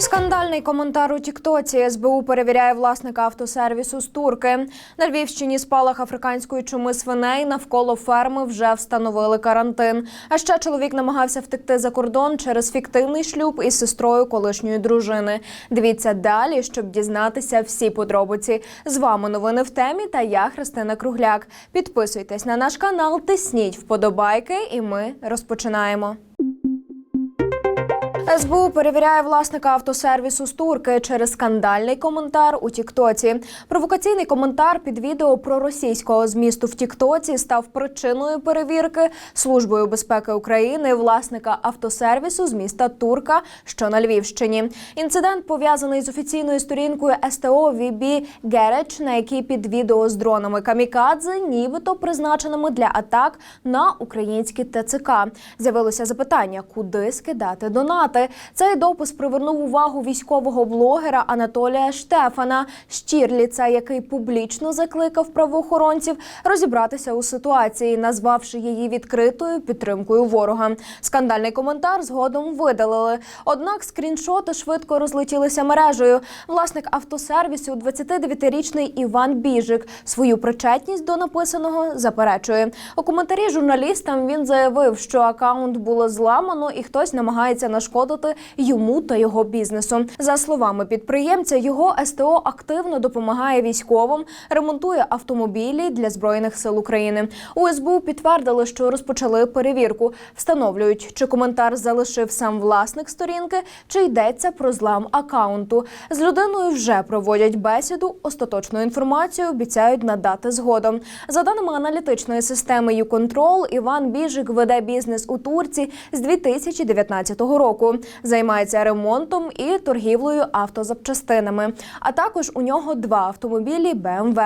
Скандальний коментар у Тіктоці. СБУ перевіряє власника автосервісу з турки. На Львівщині спалах африканської чуми свиней навколо ферми вже встановили карантин. А ще чоловік намагався втекти за кордон через фіктивний шлюб із сестрою колишньої дружини. Дивіться далі, щоб дізнатися всі подробиці. З вами новини в темі та я Христина Кругляк. Підписуйтесь на наш канал, тисніть вподобайки, і ми розпочинаємо. СБУ перевіряє власника автосервісу з турки через скандальний коментар у Тіктоці. Провокаційний коментар під відео про російського змісту в Тіктоці став причиною перевірки службою безпеки України власника автосервісу з міста Турка, що на Львівщині. Інцидент пов'язаний з офіційною сторінкою СТО VB Garage, на якій під відео з дронами камікадзе, нібито призначеними для атак на українські ТЦК. З'явилося запитання, куди скидати донати. Цей допис привернув увагу військового блогера Анатолія Штефана Щірліца, який публічно закликав правоохоронців розібратися у ситуації, назвавши її відкритою підтримкою ворога. Скандальний коментар згодом видалили. Однак скріншоти швидко розлетілися мережею. Власник автосервісу, 29-річний Іван Біжик, свою причетність до написаного заперечує. У коментарі журналістам він заявив, що акаунт було зламано і хтось намагається нашкодити йому та його бізнесу. За словами підприємця, його СТО активно допомагає військовим, ремонтує автомобілі для збройних сил України. У СБУ підтвердили, що розпочали перевірку. Встановлюють, чи коментар залишив сам власник сторінки, чи йдеться про злам акаунту. З людиною вже проводять бесіду. Остаточну інформацію обіцяють надати згодом. За даними аналітичної системи «Юконтрол», Іван Біжик веде бізнес у Турці з 2019 року. Займається ремонтом і торгівлею автозапчастинами. А також у нього два автомобілі БМВ.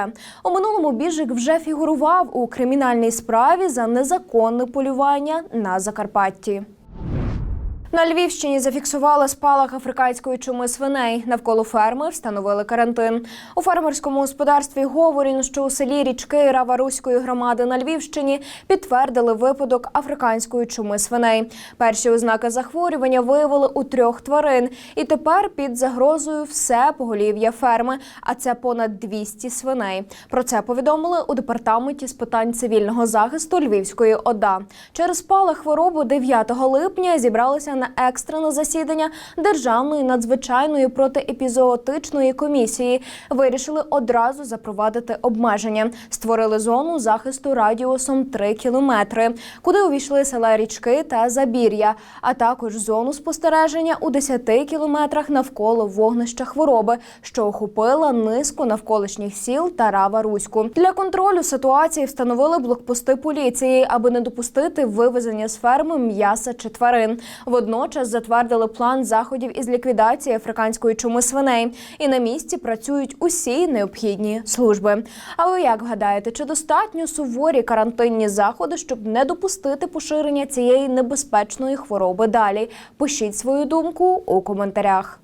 У минулому Біжик вже фігурував у кримінальній справі за незаконне полювання на Закарпатті. На Львівщині зафіксували спалах африканської чуми свиней. Навколо ферми встановили карантин. У фермерському господарстві Говорін, що у селі річки Раваруської громади на Львівщині, підтвердили випадок африканської чуми свиней. Перші ознаки захворювання виявили у трьох тварин, і тепер під загрозою все поголів'я ферми, а це понад 200 свиней. Про це повідомили у департаменті з питань цивільного захисту Львівської ОДА. Через спалах хворобу 9 липня зібралися на екстрене засідання Державної надзвичайної протиепізоотичної комісії. Вирішили одразу запровадити обмеження. Створили зону захисту радіусом 3 кілометри, куди увійшли села річки та забір'я, а також зону спостереження у 10 кілометрах навколо вогнища хвороби, що охопила низку навколишніх сіл та Рава Руську. Для контролю ситуації встановили блокпости поліції, аби не допустити вивезення з ферми м'яса чи тварин. Водночас затвердили план заходів із ліквідації африканської чуми свиней. І на місці працюють усі необхідні служби. А ви як гадаєте, чи достатньо суворі карантинні заходи, щоб не допустити поширення цієї небезпечної хвороби далі? Пишіть свою думку у коментарях.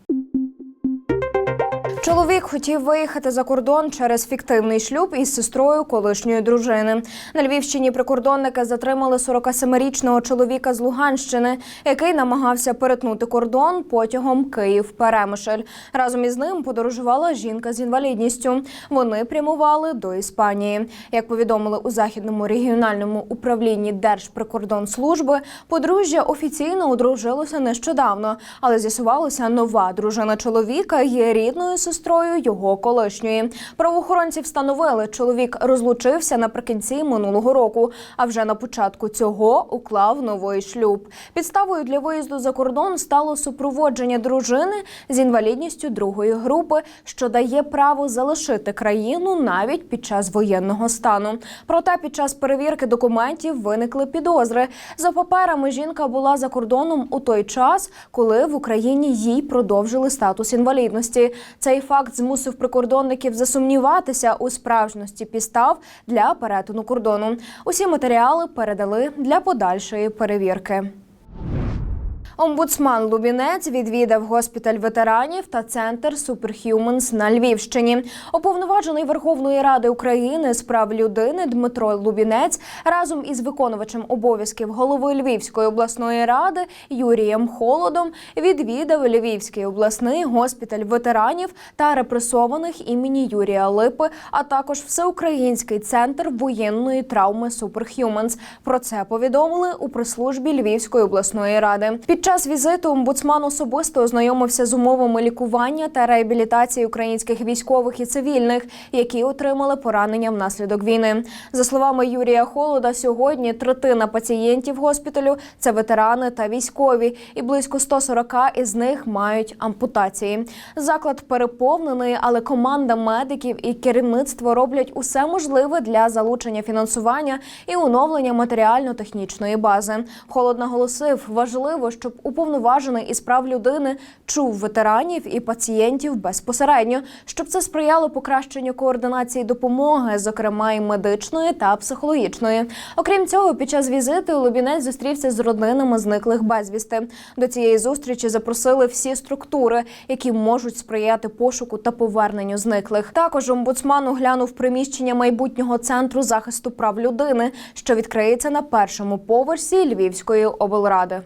Чоловік хотів виїхати за кордон через фіктивний шлюб із сестрою колишньої дружини. На Львівщині прикордонники затримали 47-річного чоловіка з Луганщини, який намагався перетнути кордон потягом Київ-Перемишль. Разом із ним подорожувала жінка з інвалідністю. Вони прямували до Іспанії. Як повідомили у західному регіональному управлінні Держприкордонслужби, подружжя офіційно одружилося нещодавно, але з'ясувалося, нова дружина чоловіка є рідною сестрою його колишньої. Правоохоронці встановили, чоловік розлучився наприкінці минулого року, а вже на початку цього уклав новий шлюб. Підставою для виїзду за кордон стало супроводження дружини з інвалідністю другої групи, що дає право залишити країну навіть під час воєнного стану. Проте під час перевірки документів виникли підозри. За паперами жінка була за кордоном у той час, коли в Україні їй продовжили статус інвалідності. Цей факт змусив прикордонників засумніватися у справжності підстав для перетину кордону. Усі матеріали передали для подальшої перевірки. Омбудсман Лубінець відвідав госпіталь ветеранів та центр Superhumans на Львівщині. Уповноважений Верховної Ради України з прав людини Дмитро Лубінець разом із виконувачем обов'язків голови Львівської обласної ради Юрієм Холодом відвідав Львівський обласний госпіталь ветеранів та репресованих імені Юрія Липи, а також всеукраїнський центр воєнної травми Superhumans. Про це повідомили у прес-службі Львівської обласної ради. Під час візиту омбудсман особисто ознайомився з умовами лікування та реабілітації українських військових і цивільних, які отримали поранення внаслідок війни. За словами Юрія Холода, сьогодні третина пацієнтів госпіталю це ветерани та військові, і близько 140 із них мають ампутації. Заклад переповнений, але команда медиків і керівництво роблять усе можливе для залучення фінансування і оновлення матеріально-технічної бази. Холод наголосив, важливо, щоб уповноважений із прав людини чув ветеранів і пацієнтів безпосередньо, щоб це сприяло покращенню координації допомоги, зокрема і медичної та психологічної. Окрім цього, під час візиту Лубінець зустрівся з родинами зниклих безвісти. До цієї зустрічі запросили всі структури, які можуть сприяти пошуку та поверненню зниклих. Також омбудсман оглянув приміщення майбутнього центру захисту прав людини, що відкриється на першому поверсі Львівської облради.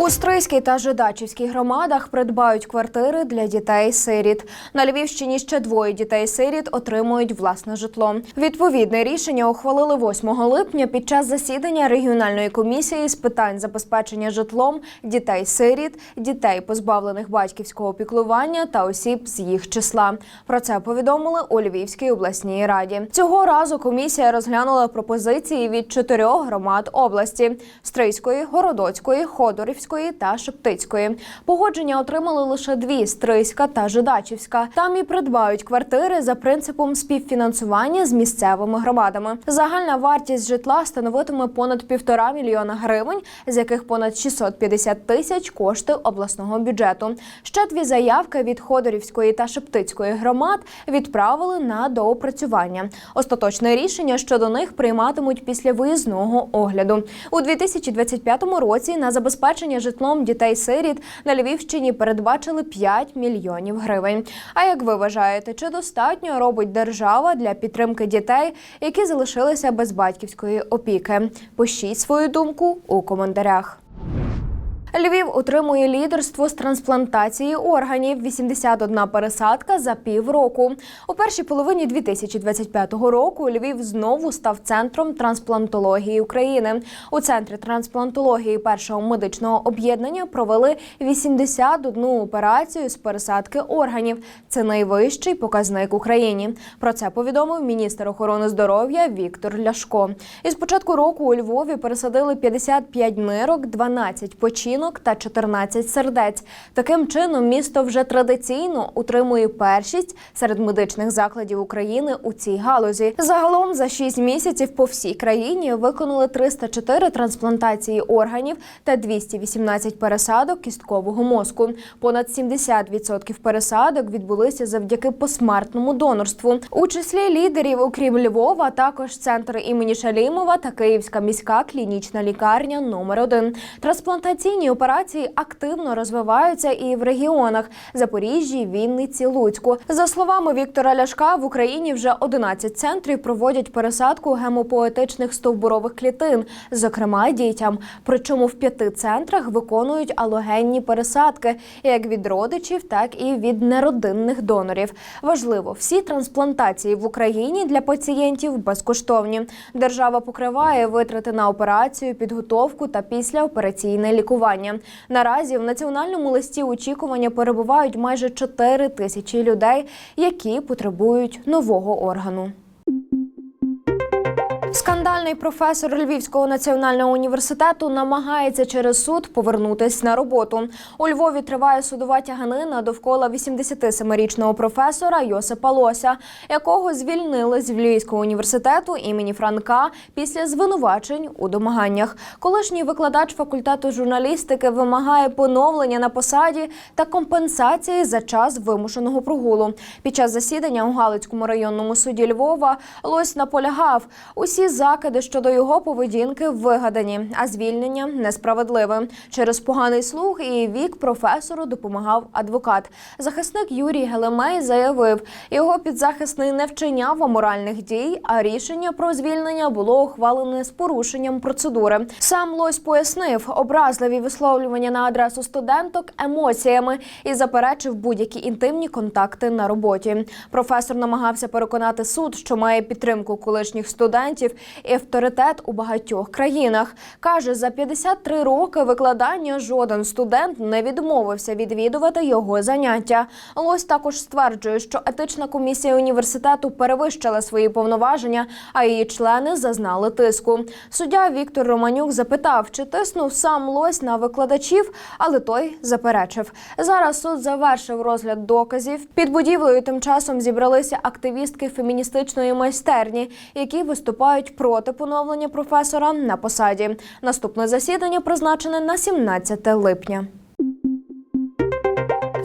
У Стрийській та Жидачівській громадах придбають квартири для дітей-сиріт. На Львівщині ще двоє дітей-сиріт отримують власне житло. Відповідне рішення ухвалили 8 липня під час засідання регіональної комісії з питань забезпечення житлом дітей-сиріт, дітей, позбавлених батьківського піклування та осіб з їх числа. Про це повідомили у Львівській обласній раді. Цього разу комісія розглянула пропозиції від чотирьох громад області: Стрийської, Городоцької, Ходорівської та Шептицької. Погодження отримали лише дві Стрийська та Жидачівська. Там і придбають квартири за принципом співфінансування з місцевими громадами. Загальна вартість житла становитиме понад півтора мільйона гривень, з яких понад 650 тисяч кошти обласного бюджету. Ще дві заявки від Ходорівської та Шептицької громад відправили на доопрацювання. Остаточне рішення щодо них прийматимуть після виїзного огляду у 2025 році. На забезпечення житлом дітей-сиріт на Львівщині передбачили 5 мільйонів гривень. А як ви вважаєте, чи достатньо робить держава для підтримки дітей, які залишилися без батьківської опіки? Пишіть свою думку у коментарях. Львів отримує лідерство з трансплантації органів. 81 пересадка за півроку. У першій половині 2025 року Львів знову став центром трансплантології України. У центрі трансплантології першого медичного об'єднання провели 81 операцію з пересадки органів. Це найвищий показник Україні. Про це повідомив міністр охорони здоров'я Віктор Ляшко. Із початку року у Львові пересадили 55 нирок, 12 починок та 14 сердець. Таким чином, місто вже традиційно утримує першість серед медичних закладів України у цій галузі. Загалом за 6 місяців по всій країні виконали 304 трансплантації органів та 218 пересадок кісткового мозку. Понад 70% пересадок відбулися завдяки посмертному донорству. У числі лідерів, окрім Львова, також центр імені Шалімова та Київська міська клінічна лікарня номер 1 Трансплантаційні операції активно розвиваються і в регіонах Запоріжжі, Вінниці, Луцьку. За словами Віктора Ляшка, в Україні вже 11 центрів проводять пересадку гемопоетичних стовбурових клітин, зокрема дітям. Причому в п'яти центрах виконують алогенні пересадки як від родичів, так і від неродинних донорів. Важливо, всі трансплантації в Україні для пацієнтів безкоштовні. Держава покриває витрати на операцію, підготовку та післяопераційне лікування. Наразі в національному листі очікування перебувають майже 4 тисячі людей, які потребують нового органу. Скандальний професор Львівського національного університету намагається через суд повернутись на роботу. У Львові триває судова тяганина довкола 87-річного професора Йосипа Лося, якого звільнили з Львівського університету імені Франка після звинувачень у домаганнях. Колишній викладач факультету журналістики вимагає поновлення на посаді та компенсації за час вимушеного прогулу. Під час засідання у Галицькому районному суді Львова Лось наполягав, усі закиди щодо його поведінки вигадані, а звільнення несправедливе. Через поганий слух і вік професору допомагав адвокат. Захисник Юрій Гелемей заявив, його підзахисний не вчиняв аморальних дій, а рішення про звільнення було ухвалене з порушенням процедури. Сам Лось пояснив образливі висловлювання на адресу студенток емоціями і заперечив будь-які інтимні контакти на роботі. Професор намагався переконати суд, що має підтримку колишніх студентів і авторитет у багатьох країнах. каже, за 53 роки викладання жоден студент не відмовився відвідувати його заняття. Лось також стверджує, що етична комісія університету перевищила свої повноваження, а її члени зазнали тиску. Суддя Віктор Романюк запитав, чи тиснув сам Лось на викладачів, але той заперечив. Зараз суд завершив розгляд доказів. Під будівлею тим часом зібралися активістки феміністичної майстерні, які виступають проти поновлення професора на посаді. Наступне засідання призначене на 17 липня.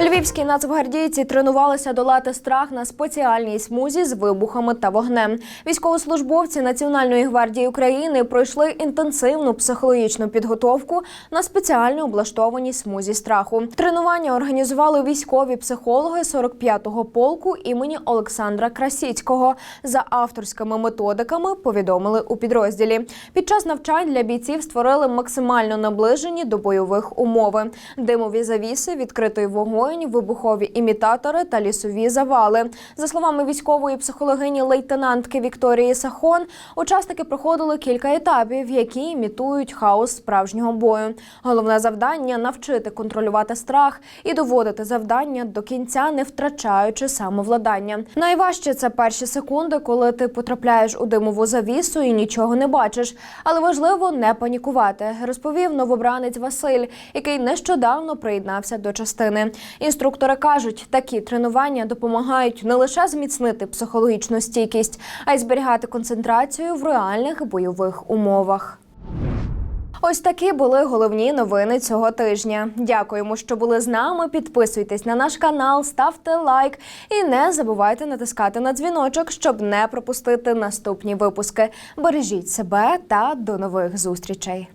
Львівські нацгвардійці тренувалися долати страх на спеціальній смузі з вибухами та вогнем. Військовослужбовці Національної гвардії України пройшли інтенсивну психологічну підготовку на спеціально облаштованій смузі страху. Тренування організували військові психологи 45-го полку імені Олександра Красіцького. За авторськими методиками повідомили у підрозділі. Під час навчань для бійців створили максимально наближені до бойових умови: димові завіси, відкритий вогонь, вибухові імітатори та лісові завали. За словами військової психологині лейтенантки Вікторії Сахон, учасники проходили кілька етапів, які імітують хаос справжнього бою. Головне завдання навчити контролювати страх і доводити завдання до кінця, не втрачаючи самовладання. Найважче це перші секунди, коли ти потрапляєш у димову завісу і нічого не бачиш. Але важливо не панікувати, розповів новобранець Василь, який нещодавно приєднався до частини. Інструктори кажуть, такі тренування допомагають не лише зміцнити психологічну стійкість, а й зберігати концентрацію в реальних бойових умовах. Ось такі були головні новини цього тижня. Дякуємо, що були з нами. Підписуйтесь на наш канал, ставте лайк і не забувайте натискати на дзвіночок, щоб не пропустити наступні випуски. Бережіть себе та до нових зустрічей.